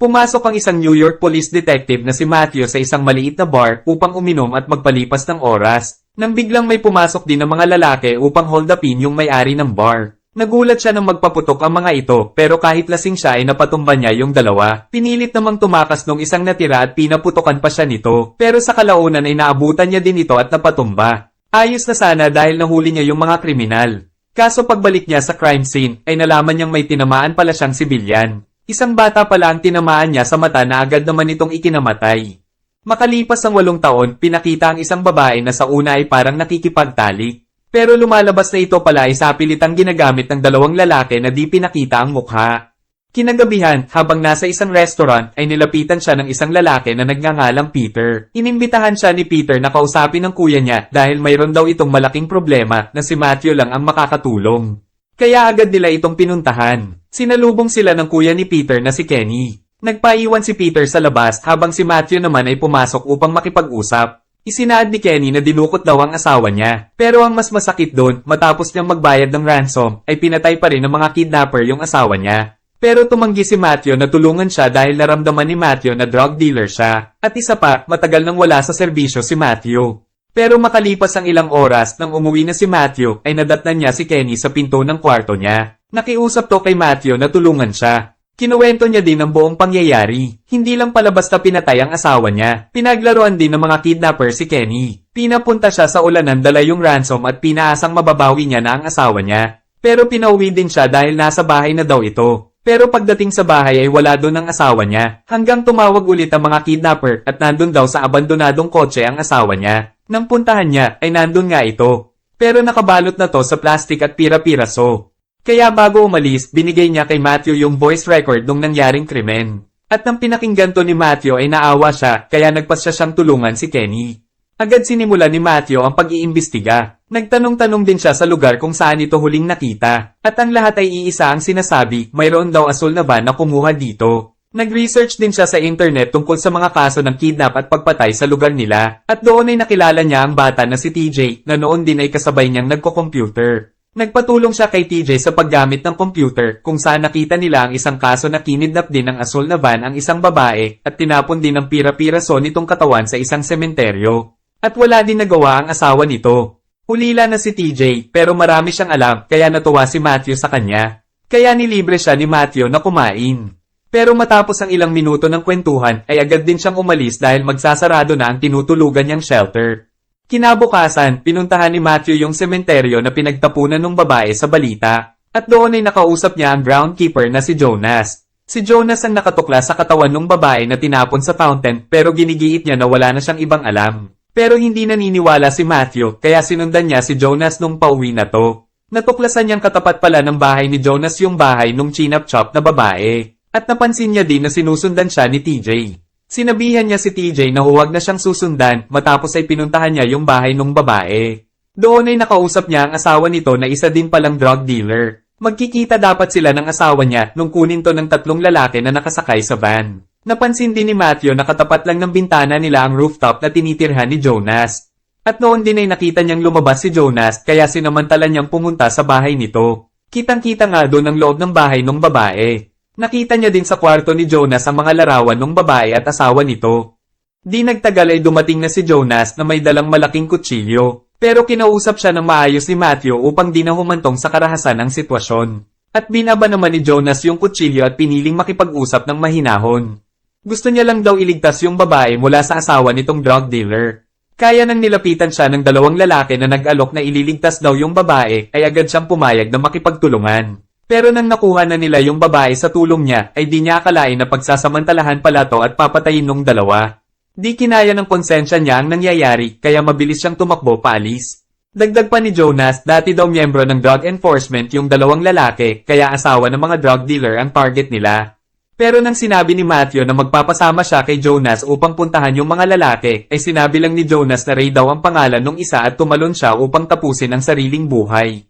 Pumasok ang isang New York police detective na si Matthew sa isang maliit na bar upang uminom at magpalipas ng oras. Nang biglang may pumasok din ng mga lalaki upang hold upin yung may-ari ng bar. Nagulat siya nang magpaputok ang mga ito pero kahit lasing siya ay napatumba niya yung dalawa. Pinilit namang tumakas nung isang natira at pinaputokan pa siya nito. Pero sa kalaunan ay naabutan niya din ito at napatumba. Ayos na sana dahil nahuli niya yung mga kriminal. Kaso pagbalik niya sa crime scene ay nalaman niyang may tinamaan pala siyang sibilyan. Isang bata pala ang tinamaan niya sa mata na agad naman itong ikinamatay. Makalipas ang walong taon, pinakita ang isang babae na sa una ay parang nakikipagtalik. Pero lumalabas na ito pala ay sapilitang ginagamit ng dalawang lalaki na di pinakita ang mukha. Kinagabihan, habang nasa isang restaurant, ay nilapitan siya ng isang lalaki na nagngangalang Peter. Inimbitahan siya ni Peter na kausapin ng kuya niya dahil mayroon daw itong malaking problema na si Matthew lang ang makakatulong. Kaya agad nila itong pinuntahan. Sinalubong sila ng kuya ni Peter na si Kenny. Nagpaiwan si Peter sa labas habang si Matthew naman ay pumasok upang makipag-usap. Isinaad ni Kenny na dinukot daw ang asawa niya. Pero ang mas masakit doon, matapos niyang magbayad ng ransom, ay pinatay pa rin ng mga kidnapper yung asawa niya. Pero tumanggi si Matthew na tulungan siya dahil naramdaman ni Matthew na drug dealer siya. At isa pa, matagal nang wala sa serbisyo si Matthew. Pero makalipas ang ilang oras nang umuwi na si Matthew ay nadatnan niya si Kenny sa pinto ng kwarto niya. Nakiusap to kay Matthew na tulungan siya. Kinuwento niya din ang buong pangyayari. Hindi lang pala basta pinatay ang asawa niya. Pinaglaruan din ng mga kidnapper si Kenny. Pinapunta siya sa ulanan dala yung ransom at pinaasang mababawi niya na ang asawa niya. Pero pinauwi din siya dahil nasa bahay na daw ito. Pero pagdating sa bahay ay wala doon ang asawa niya. Hanggang tumawag ulit ang mga kidnapper at nandun daw sa abandonadong kotse ang asawa niya. Nang puntahan niya ay nandun nga ito. Pero nakabalot na to sa plastic at pira-piraso. Kaya bago umalis, binigay niya kay Matthew yung voice record nung nangyaring krimen. At nang pinakinggan to ni Matthew ay naawa siya, kaya nagpasya siyang tulungan si Kenny. Agad sinimula ni Matthew ang pag-iimbestiga. Nagtanong-tanong din siya sa lugar kung saan ito huling nakita. At ang lahat ay iisa ang sinasabi, mayroon daw asul na van na kumuha dito. Nag-research din siya sa internet tungkol sa mga kaso ng kidnap at pagpatay sa lugar nila. At doon ay nakilala niya ang bata na si TJ na noon din ay kasabay niyang nagko-computer. Nagpatulong siya kay TJ sa paggamit ng computer kung saan nakita nila ang isang kaso na kinidnap din ng asul na van ang isang babae at tinapon din ng pira-piraso nitong katawan sa isang sementeryo. At wala din nagawa ang asawa nito. Hulila na si TJ pero marami siyang alam kaya natuwa si Matthew sa kanya. Kaya nilibre siya ni Matthew na kumain. Pero matapos ang ilang minuto ng kwentuhan ay agad din siyang umalis dahil magsasarado na ang tinutulugan niyang shelter. Kinabukasan, pinuntahan ni Matthew yung sementeryo na pinagtapunan ng babae sa balita. At doon ay nakausap niya ang groundkeeper na si Jonas. Si Jonas ang nakatukla sa katawan ng babae na tinapon sa fountain pero ginigiit niya na wala na siyang ibang alam. Pero hindi naniniwala si Matthew kaya sinundan niya si Jonas nung pauwi na to. Natuklasan niyang katapat pala ng bahay ni Jonas yung bahay nung chinap chop na babae. At napansin niya din na sinusundan siya ni TJ. Sinabihan niya si TJ na huwag na siyang susundan matapos ay pinuntahan niya yung bahay ng babae. Doon ay nakausap niya ang asawa nito na isa din palang drug dealer. Magkikita dapat sila ng asawa niya nung kunin to ng tatlong lalaki na nakasakay sa van. Napansin din ni Matthew na katapat lang ng bintana nila ang rooftop na tinitirhan ni Jonas. At noon din ay nakita niyang lumabas si Jonas kaya sinamantala niyang pumunta sa bahay nito. Kitang-kita nga doon ang loob ng bahay ng babae. Nakita niya din sa kwarto ni Jonas ang mga larawan ng babae at asawa nito. Di nagtagal ay dumating na si Jonas na may dalang malaking kutsilyo. Pero kinausap siya ng maayos ni Matthew upang di na humantong sa karahasan ng sitwasyon. At binaba naman ni Jonas yung kutsilyo at piniling makipag-usap ng mahinahon. Gusto niya lang daw iligtas yung babae mula sa asawa nitong drug dealer. Kaya nang nilapitan siya ng dalawang lalaki na nag-alok na ililigtas daw yung babae ay agad siyang pumayag na makipagtulungan. Pero nang nakuha na nila yung babae sa tulong niya ay di niya akalain na pagsasamantalahan pala to at papatayin nung dalawa. Di kinaya ng konsensya niya ang nangyayari kaya mabilis siyang tumakbo paalis. Dagdag pa ni Jonas, dati daw miyembro ng drug enforcement yung dalawang lalaki kaya asawa ng mga drug dealer ang target nila. Pero nang sinabi ni Matthew na magpapasama siya kay Jonas upang puntahan yung mga lalaki, ay sinabi lang ni Jonas na Ray daw ang pangalan ng isa at tumalon siya upang tapusin ang sariling buhay.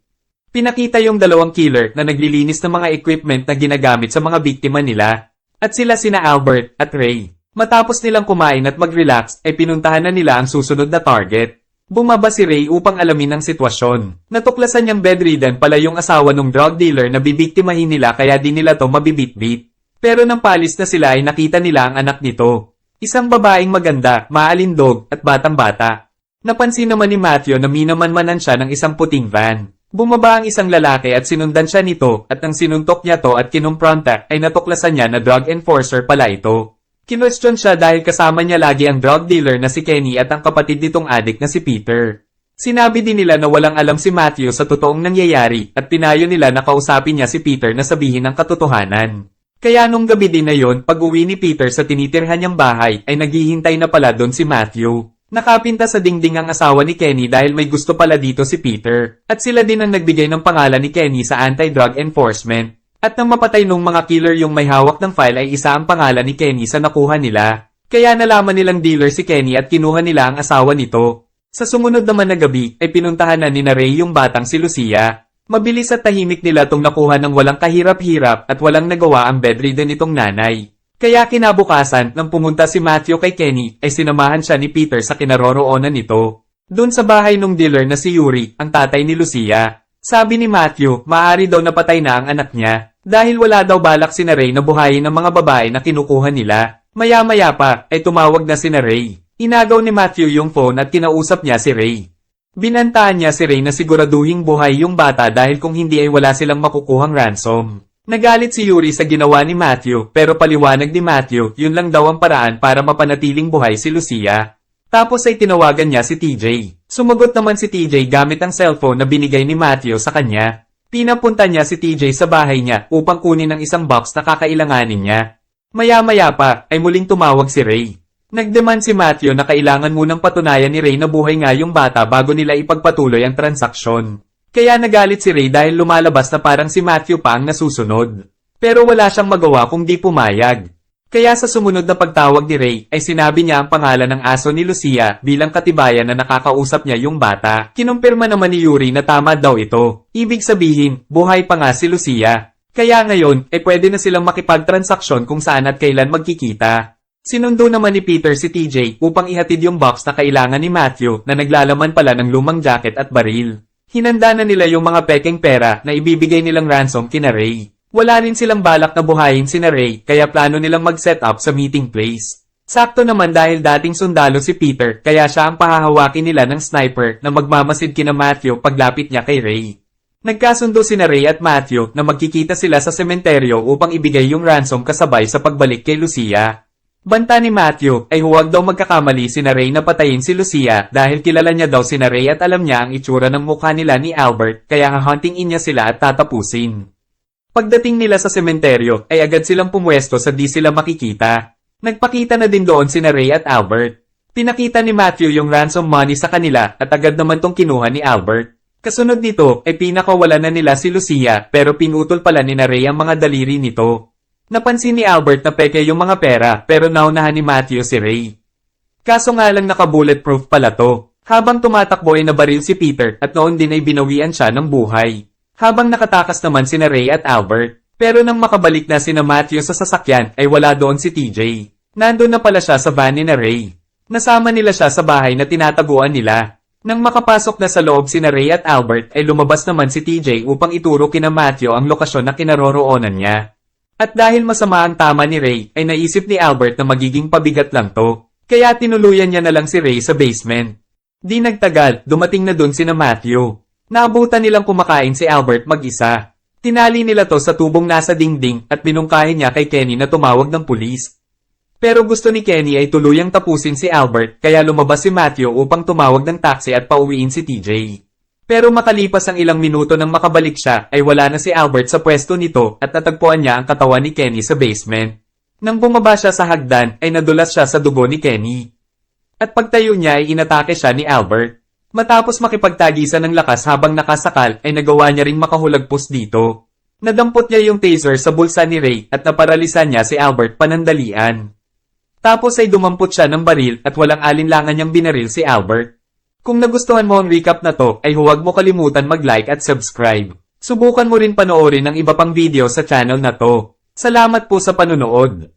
Pinakita yung dalawang killer na naglilinis ng mga equipment na ginagamit sa mga biktima nila. At sila sina Albert at Ray. Matapos nilang kumain at mag-relax, ay pinuntahan na nila ang susunod na target. Bumaba si Ray upang alamin ang sitwasyon. Natuklasan niyang bedridden pala yung asawa ng drug dealer na bibiktimahin nila kaya di nila to mabibitbit. Pero nang palis na sila ay nakita nila ang anak nito. Isang babaeng maganda, maalindog, at batang-bata. Napansin naman ni Matthew na minamanmanan siya ng isang puting van. Bumaba ang isang lalaki at sinundan siya nito at nang sinuntok niya to at kinumpronta ay natuklasan niya na drug enforcer pala ito. Kinwestiyon siya dahil kasama niya lagi ang drug dealer na si Kenny at ang kapatid nitong adik na si Peter. Sinabi din nila na walang alam si Matthew sa totoong nangyayari at pinayo nila na kausapin niya si Peter na sabihin ang katotohanan. Kaya nung gabi din na yon, pag uwi ni Peter sa tinitirhan niyang bahay ay naghihintay na pala doon si Matthew. Nakapinta sa dingding ang asawa ni Kenny dahil may gusto pala dito si Peter. At sila din ang nagbigay ng pangalan ni Kenny sa anti-drug enforcement. At nang mapatay nung mga killer yung may hawak ng file ay isa ang pangalan ni Kenny sa nakuha nila. Kaya nalaman nilang dealer si Kenny at kinuha nila ang asawa nito. Sa sumunod naman na gabi ay pinuntahan na ni na Ray yung batang si Lucia. Mabilis at tahimik nila tong nakuha ng walang kahirap-hirap at walang nagawa ang bedridden nitong nanay. Kaya kinabukasan, nang pumunta si Matthew kay Kenny, ay sinamahan siya ni Peter sa kinaroroonan nito. Doon sa bahay nung dealer na si Yuri, ang tatay ni Lucia. Sabi ni Matthew, maaari daw napatay na ang anak niya, dahil wala daw balak si Ray na buhayin ng mga babae na kinukuha nila. Maya-maya pa, ay tumawag na si Ray. Inagaw ni Matthew yung phone at kinausap niya si Ray. Binantaan niya si Ray na siguraduhing buhay yung bata dahil kung hindi ay wala silang makukuhang ransom. Nagalit si Yuri sa ginawa ni Matthew pero paliwanag ni Matthew yun lang daw ang paraan para mapanatiling buhay si Lucia. Tapos ay tinawagan niya si TJ. Sumagot naman si TJ gamit ang cellphone na binigay ni Matthew sa kanya. Pinapunta niya si TJ sa bahay niya upang kunin ang isang box na kakailanganin niya. Maya-maya pa ay muling tumawag si Ray. Nagdemand si Matthew na kailangan munang patunayan ni Ray na buhay nga yung bata bago nila ipagpatuloy ang transaksyon. Kaya nagalit si Ray dahil lumalabas na parang si Matthew pa ang nasusunod. Pero wala siyang magawa kung di pumayag. Kaya sa sumunod na pagtawag ni Ray ay sinabi niya ang pangalan ng aso ni Lucia bilang katibayan na nakakausap niya yung bata. Kinumpirma naman ni Yuri na tama daw ito. Ibig sabihin, buhay pa nga si Lucia. Kaya ngayon, eh pwede na silang makipagtransaksyon kung saan at kailan magkikita. Sinundo naman ni Peter si TJ upang ihatid yung box na kailangan ni Matthew na naglalaman pala ng lumang jacket at baril. Hinanda na nila yung mga peking pera na ibibigay nilang ransom kina Ray. Wala rin silang balak na buhayin si Ray kaya plano nilang mag-set up sa meeting place. Sakto naman dahil dating sundalo si Peter kaya siya ang pahahawakin nila ng sniper na magmamasid kina Matthew paglapit niya kay Ray. Nagkasundo si Ray at Matthew na magkikita sila sa sementeryo upang ibigay yung ransom kasabay sa pagbalik kay Lucia. Banta ni Matthew ay huwag daw magkakamali si Ray na patayin si Lucia dahil kilala niya daw si Ray at alam niya ang itsura ng mukha nila ni Albert kaya hahuntingin niya sila at tatapusin. Pagdating nila sa sementeryo ay agad silang pumwesto sa di sila makikita. Nagpakita na din doon si Ray at Albert. Pinakita ni Matthew yung ransom money sa kanila at agad naman tong kinuha ni Albert. Kasunod nito ay pinakawala na nila si Lucia pero pinutol pala ni Ray ang mga daliri nito. Napansin ni Albert na peke yung mga pera pero naunahan ni Matthew si Ray. Kaso nga lang naka-bulletproof pala to. Habang tumatakbo ay nabaril si Peter at noon din ay binawian siya ng buhay. Habang nakatakas naman sina Ray at Albert. Pero nang makabalik na sina Matthew sa sasakyan ay wala doon si TJ. Nandun na pala siya sa van ni na Ray. Nasama nila siya sa bahay na tinataguan nila. Nang makapasok na sa loob sina Ray at Albert ay lumabas naman si TJ upang ituro kina Matthew ang lokasyon na kinaroroonan niya. At dahil masama ang tama ni Ray, ay naisip ni Albert na magiging pabigat lang to. Kaya tinuluyan niya na lang si Ray sa basement. Di nagtagal, dumating na dun sina Matthew. Naabutan nilang kumakain si Albert mag-isa. Tinali nila to sa tubong nasa dingding at binungkahin niya kay Kenny na tumawag ng pulis. Pero gusto ni Kenny ay tuluyang tapusin si Albert kaya lumabas si Matthew upang tumawag ng taxi at pauwiin si TJ. Pero makalipas ang ilang minuto nang makabalik siya ay wala na si Albert sa pwesto nito at natagpuan niya ang katawan ni Kenny sa basement. Nang bumaba siya sa hagdan ay nadulas siya sa dugo ni Kenny. At pagtayo niya ay inatake siya ni Albert. Matapos makipagtagisan ng lakas habang nakasakal ay nagawa niya ring makahulagpos dito. Nadampot niya yung taser sa bulsa ni Ray at naparalisan niya si Albert panandalian. Tapos ay dumampot siya ng baril at walang alinlangan niyang binaril si Albert. Kung nagustuhan mo ang recap na to, ay huwag mo kalimutan mag-like at subscribe. Subukan mo rin panoorin ang iba pang video sa channel na to. Salamat po sa panunood.